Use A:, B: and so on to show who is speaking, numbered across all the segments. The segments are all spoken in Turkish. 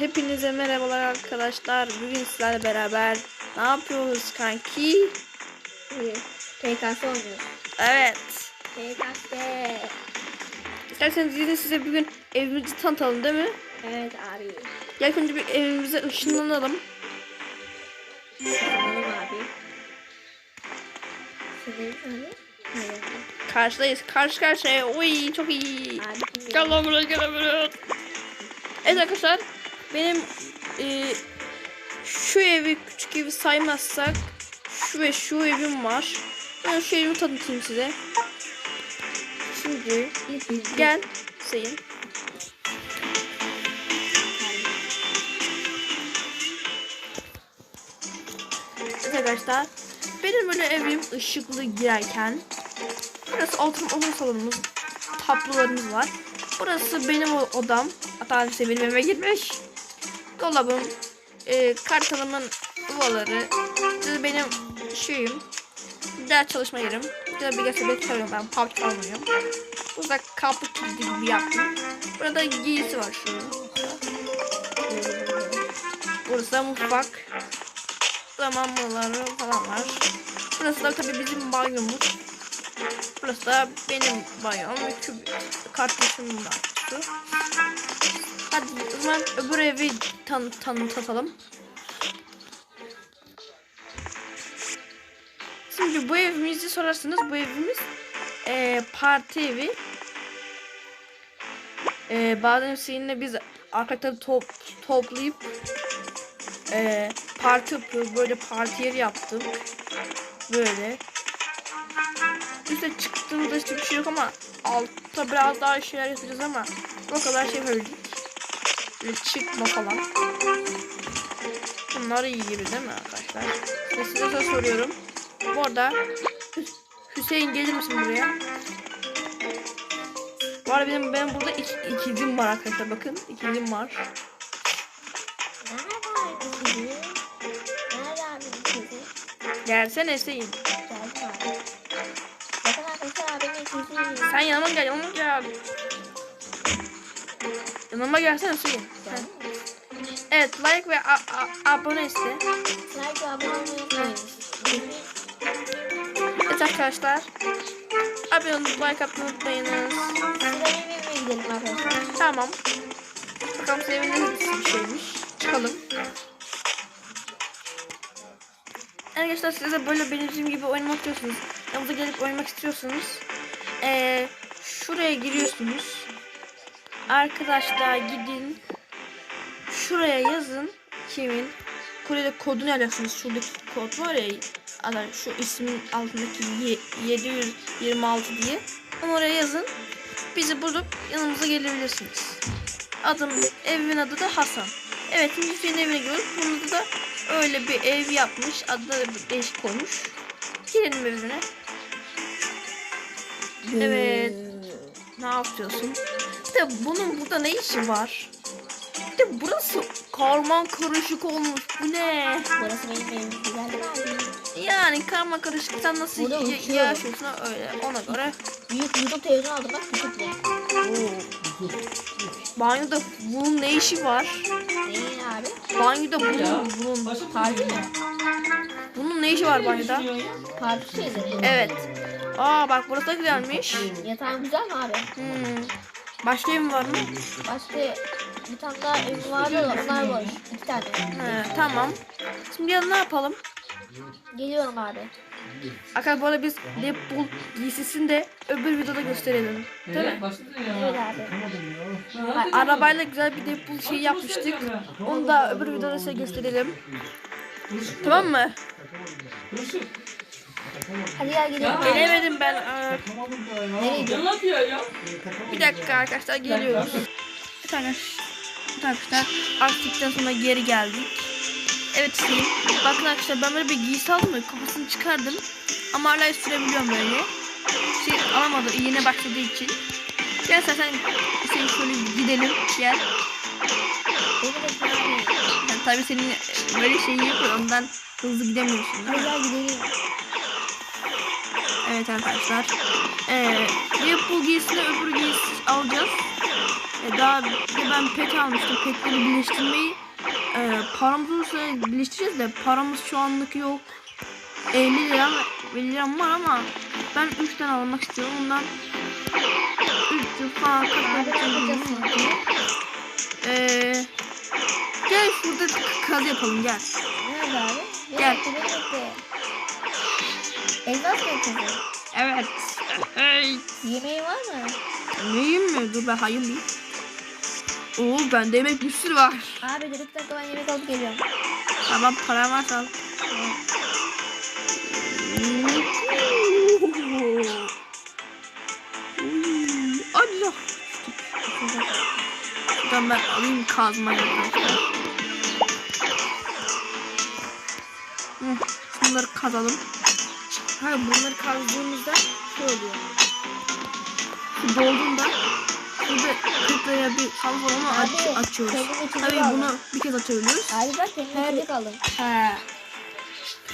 A: Hepinize merhabalar arkadaşlar. Bugün sizlerle beraber ne yapıyoruz kanki?
B: PKS oynuyor.
A: Evet.
B: PKS.
A: İsterseniz yine size bugün evimizi tanıtalım değil mi?
B: Evet abi.
A: Gel önce bir evimize ışınlanalım.
B: Tamam abi. Senin abi. Hayır.
A: Karşıdayız. Karşı karşıya. Oy çok iyi.
B: Abi
A: Gel lan buraya gel buraya. Evet arkadaşlar. Benim e, şu evi küçük evi saymazsak şu ve şu evim var. Ben şu evimi tanıtayım size. Şimdi gel Hüseyin. Evet arkadaşlar. Benim böyle evim ışıklı girerken Burası oturma odam salonumuz. Tablolarımız var. Burası benim odam. Hatta benim eve girmiş. Dolabım. E, kartalımın duvaları. Burada benim şeyim. Ders çalışma yerim. Burada bilgisayar bekliyorum ben. PUBG oynuyorum. Burada kilidi gibi yaptım. Burada giysi var şu. Burası da mutfak. Zamanları falan var. Burası da tabii bizim banyomuz. Burası da benim banyom ve küp banyosu. Hadi o zaman öbür evi tan tanıtalım. Şimdi bu evimizi sorarsanız bu evimiz eee parti evi. Eee bazen Hüseyin'le biz arkadaşları top, toplayıp eee parti yapıyoruz. Böyle parti yeri yaptık. Böyle. Üste çıktığımızda hiçbir şey yok ama altta biraz daha şeyler yapacağız ama o kadar şey yapabildik. Böyle çıkma falan. Bunlar iyi gibi değil mi arkadaşlar? Ve size de soruyorum. Bu arada Hü- Hüseyin gelir misin buraya? Bu arada benim, benim burada iki, ikizim var arkadaşlar bakın. ikizim var. Gelsene Hüseyin. Sen yanıma gel yanıma gel. Yanıma gelsene. Heh. Evet like ve abone iste.
B: Like ve abone olmayı.
A: Evet arkadaşlar. Abone olup like atmayı unutmayınız.
B: Gidelim arkadaşlar.
A: Tamam. Bakalım sevdiğiniz bir şeymiş. Çıkalım. Arkadaşlar siz de böyle benim gibi oynamak istiyorsunuz. Yanımıza gelip oynamak istiyorsunuz. Ee, şuraya giriyorsunuz. Arkadaşlar gidin. Şuraya yazın. Kimin? Kurye'de kodunu yazacaksınız. Şuradaki kod var ya. adam Şu ismin altındaki ye- 726 diye. Onu oraya yazın. Bizi bulup yanımıza gelebilirsiniz. Adım, evimin adı da Hasan. Evet, Hüseyin'in evine gidiyoruz. Burada da öyle bir ev yapmış. Adı da bir değişik olmuş. Girelim evine. Evet. Ne yapıyorsun? İşte bunun burada ne işi var? İşte burası karman karışık olmuş. Bu ne?
B: Burası benim evim. Güzel.
A: Yani karma karışık. Sen nasıl
B: Burada
A: y-
B: uçuyor.
A: yaşıyorsun öyle. Ona göre.
B: Büyük YouTube televizyon aldım bak YouTube'da.
A: Banyoda bunun ne işi var?
B: Neyin abi?
A: Banyoda bunun, bunun,
B: Parti.
A: bunun ne işi var banyoda?
B: Şeyleri.
A: Evet. Aa bak burası da güzelmiş.
B: Yatağın güzel mi abi?
A: Hmm. Başka evim var mı?
B: Başka bir tane daha evim vardı da onlar var. İki tane.
A: He, tamam. Şimdi ya ne yapalım?
B: Geliyorum abi.
A: Arkadaşlar bu arada biz Deadpool giysisini de öbür videoda gösterelim. Değil mi?
B: Evet abi.
A: Bak, arabayla güzel bir Deadpool şey yapmıştık. Onu da öbür videoda size gösterelim. Tamam mı?
B: Hadi gel gidelim.
A: Gelemedim ben.
B: Nereye gidiyorsun?
A: Bir dakika arkadaşlar geliyoruz. Evet arkadaşlar. Arkadaşlar aktiften sonra geri geldik. Evet Hüseyin. Bakın arkadaşlar ben böyle bir giysi aldım ve kafasını çıkardım. Ama hala sürebiliyorum böyle. Şey alamadı yeni başladığı için. Gel sen sen Hüseyin şöyle gidelim. Gel. Yani tabii senin böyle şeyi yok ya, ondan hızlı gidemiyorsun.
B: Hadi gel gidelim.
A: Evet arkadaşlar. Ee, Deadpool giysisini öbür giysi alacağız. E, daha bir ben pet almıştım. Petleri birleştirmeyi e, paramız olursa birleştireceğiz de paramız şu anlık yok. 50 lira 50 liram var ama ben 3 tane almak istiyorum. Ondan 300 falan
B: Abi ne yapacağız şimdi?
A: Eee gel şurada kaz yapalım gel.
B: Nerede abi?
A: Gel.
B: Bekle, Elmas mı yapacağız?
A: Evet. Hey.
B: Yemeği var mı?
A: Neyim mi? Dur ben hayırlıyım. Oo bende yemek bir sürü var.
B: Abi dur bir dakika ben yemek alıp geliyorum.
A: Tamam param varsa al. Uy, Allah. Şuradan ben alayım kazmayı Bunları kazalım.
B: Ha bunları kazdığımızda şey oluyor.
A: Şu dolduğunda şurada 40 liraya bir var onu aç, açıyoruz. Tabii bunu bir kez açabiliyoruz.
B: Abi bak kendime içecek aldım.
A: He.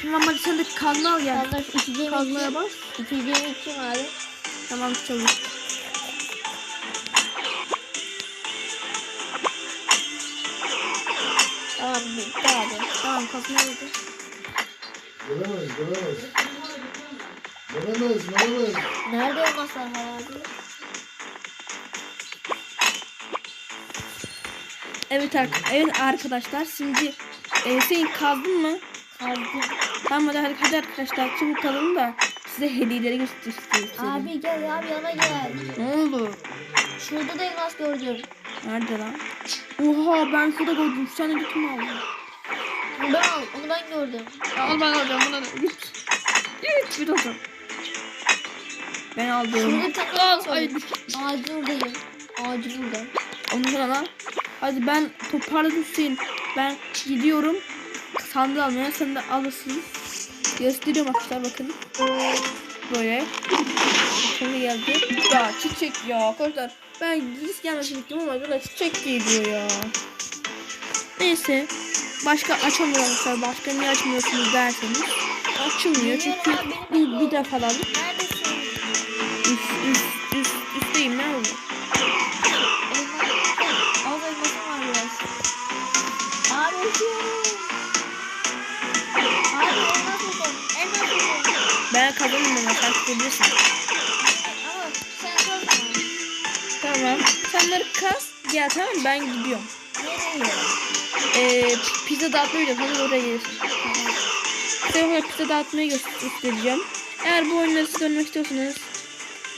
A: Şimdi ama sen de kazma al
B: şu içeceğimi
A: Kazmaya
B: içeyim.
A: bas.
B: İçeceğimi içeyim abi.
A: Tamam çabuk.
B: Tamam bitti abi.
A: Tamam kazmaya bas.
C: Gelemez, gelemez. Gelemez, gelemez.
B: Nerede elmaslar var abi?
A: Evet, ar- evet arkadaşlar şimdi e, sen kazdın mı?
B: Kazdım.
A: Tamam hadi, hadi, hadi arkadaşlar çabuk kazalım da size hediyeleri göstereyim.
B: Abi gel abi yana gel.
A: Ne oldu?
B: Şurada da elmas gördüm.
A: Nerede lan? Oha ben şurada gördüm. Sen de gitme al.
B: Bunu al. Onu ben gördüm.
A: Al ben alacağım bunu da. Git. Git bir olsun. Ben aldım.
B: Şurada bir var.
A: Ay,
B: Ağacın oradayım. Ağacın orada.
A: Onu sana al. Hadi ben toparladım Hüseyin. Ben gidiyorum. Sandığı almaya sen de alırsın. Gösteriyorum arkadaşlar bakın. Böyle. Şimdi geldi. Ya çiçek ya arkadaşlar. Ben risk gelmesini bekliyorum ama böyle çiçek geliyor ya. Neyse. Başka açamıyorum arkadaşlar. Başka niye açmıyorsunuz derseniz. Açılmıyor çünkü bu bir defadan
B: Neredesin?
A: Tamam ben gidiyorum.
B: Nereye?
A: Ee, pizza dağıtmayı gidiyorum. Hadi oraya gelirsin. Size pizza dağıtmayı gö- göstereceğim. Eğer bu oyunları siz oynamak istiyorsanız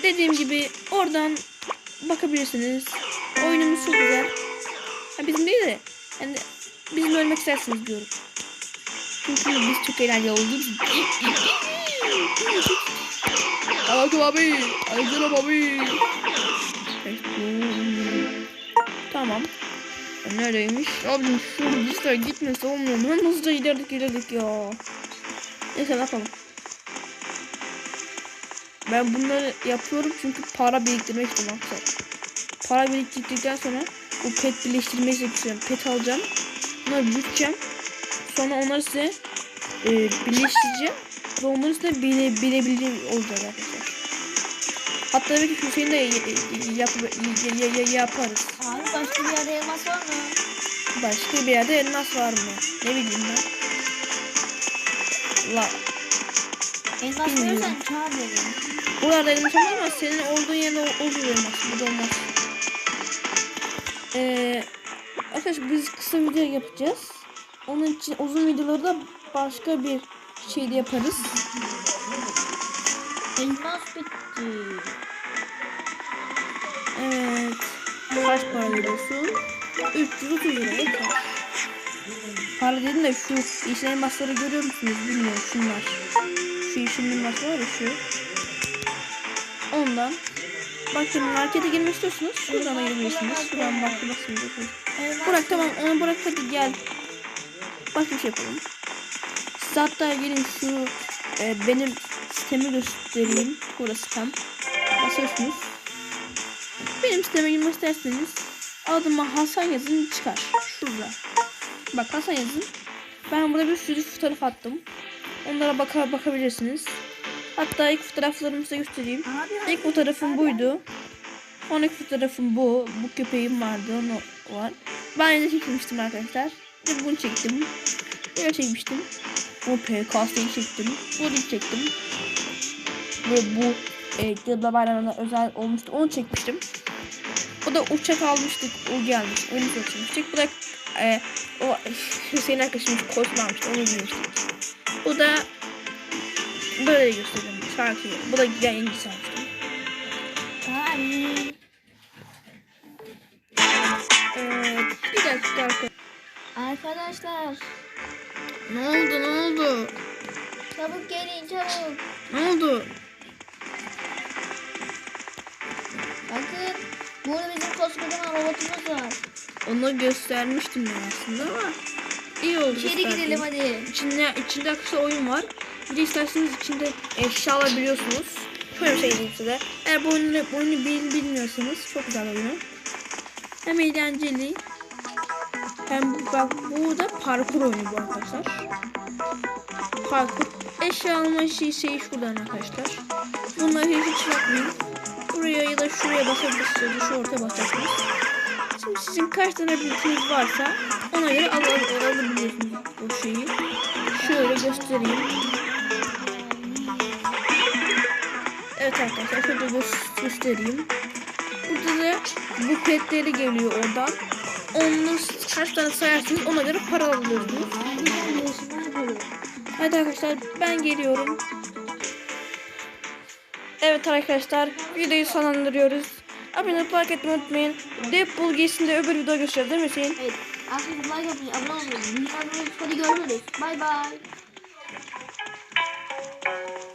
A: dediğim gibi oradan bakabilirsiniz. Oyunumuz çok güzel. Ha, bizim değil de yani bizim oynamak isterseniz diyorum. Çünkü biz çok eğlenceli olduğumuz için. Aleyküm abi. Aleyküm abi. Tamam. Neredeymiş? Abi şurada gitmesi olmuyor mu? Hemen hızlıca giderdik giderdik ya. Neyse ne yapalım. Ben bunları yapıyorum çünkü para biriktirmek istiyorum arkadaşlar. Para biriktirdikten sonra bu pet birleştirmeyi istiyorum. Pet alacağım. Bunları büyüteceğim. Sonra onları size e, birleştireceğim. Ve onları size bile, bilebileceğim olacak arkadaşlar. Hatta belki Hüseyin de yap, y- y- y- yaparız.
B: Abi başka bir yerde elmas var mı?
A: Başka bir yerde elmas var mı? Ne bileyim ben. La.
B: Elmas verirsen çağır beni.
A: Buralarda elmas olmaz ama senin olduğun yerde ol- olur elmas. Burada olmaz. Ee, arkadaşlar biz kısa video yapacağız. Onun için uzun videoları da başka bir şeyde yaparız.
B: Elmas bitti.
A: Evet. Kaç para veriyorsun? 330 lira. Para dedim de şu yeşil elmasları görüyor musunuz bilmiyorum şunlar. Şu yeşil elmas var ya şu. Ondan. Bakın markete girmek istiyorsunuz. Şuradan da girmelisiniz. Şuradan bakmalısınız.
B: Elmas
A: Bırak tamam onu bırak hadi gel. Başka bir şey yapalım. Siz hatta gelin şu e, benim sitemi göstereyim. Burası sitem. Basıyorsunuz. Benim siteme girmek isterseniz adıma Hasan yazın çıkar. Şurada. Bak Hasan yazın. Ben burada bir sürü fotoğraf attım. Onlara baka bakabilirsiniz. Hatta ilk fotoğraflarımı size göstereyim.
B: Abi
A: İlk fotoğrafım buydu. Sonraki fotoğrafım bu. Bu köpeğim vardı. Onu var. Ben de çekmiştim arkadaşlar. De bunu çektim. Böyle çekmiştim. Bu PKS'yi çektim. Bunu çektim. Ve bu e, Cadılar Bayramı'na özel olmuştu. Onu çekmiştim. O da uçak almıştık. O gelmiş. Onu çekmiştik. Bu da e, o Hüseyin arkadaşımız kostüm almıştı. Onu giymiştik. Bu da böyle göstereyim şarkıyı. Bu da yayıncı almıştım. Evet. Bir dakika arkadaşlar.
B: Arkadaşlar
A: Ne oldu ne oldu?
B: çabuk gelin çabuk.
A: Ne oldu?
B: Koskocaman robotumuz var.
A: Onu göstermiştim ben aslında ama iyi oldu.
B: İçeri
A: gösterdiğim.
B: girelim hadi.
A: İçinde, içinde arkadaşlar oyun var. Bir de isterseniz içinde eşya alabiliyorsunuz. Şöyle bir şey diyeyim size. Eğer bu oyunu, bu oyunu bil, bilmiyorsanız çok güzel oyun. Hem eğlenceli. Hem bak bu da parkur oyunu bu arkadaşlar. Parkur. Eşya alma şey, şeyi şuradan arkadaşlar. Bunları hiç yapmayın. Buraya ya da şuraya basabilirsiniz şu ortaya basacaksınız. Şimdi sizin kaç tane bilginiz varsa ona göre al, al, alabiliyorsunuz o şeyi. Şöyle göstereyim. Evet arkadaşlar şöyle gö- göstereyim. Burada da bu petleri geliyor oradan. Onu kaç tane sayarsınız ona göre para alıyorsunuz. Hadi arkadaşlar ben geliyorum. Evet arkadaşlar videoyu sonlandırıyoruz. Abone olup like etmeyi unutmayın. Deadpool gezisinde öbür video göstereceğiz değil mi Hüseyin?
B: Evet. Arkadaşlar like yapmayı, abone olmayı, hadi görüşürüz. Bay bay.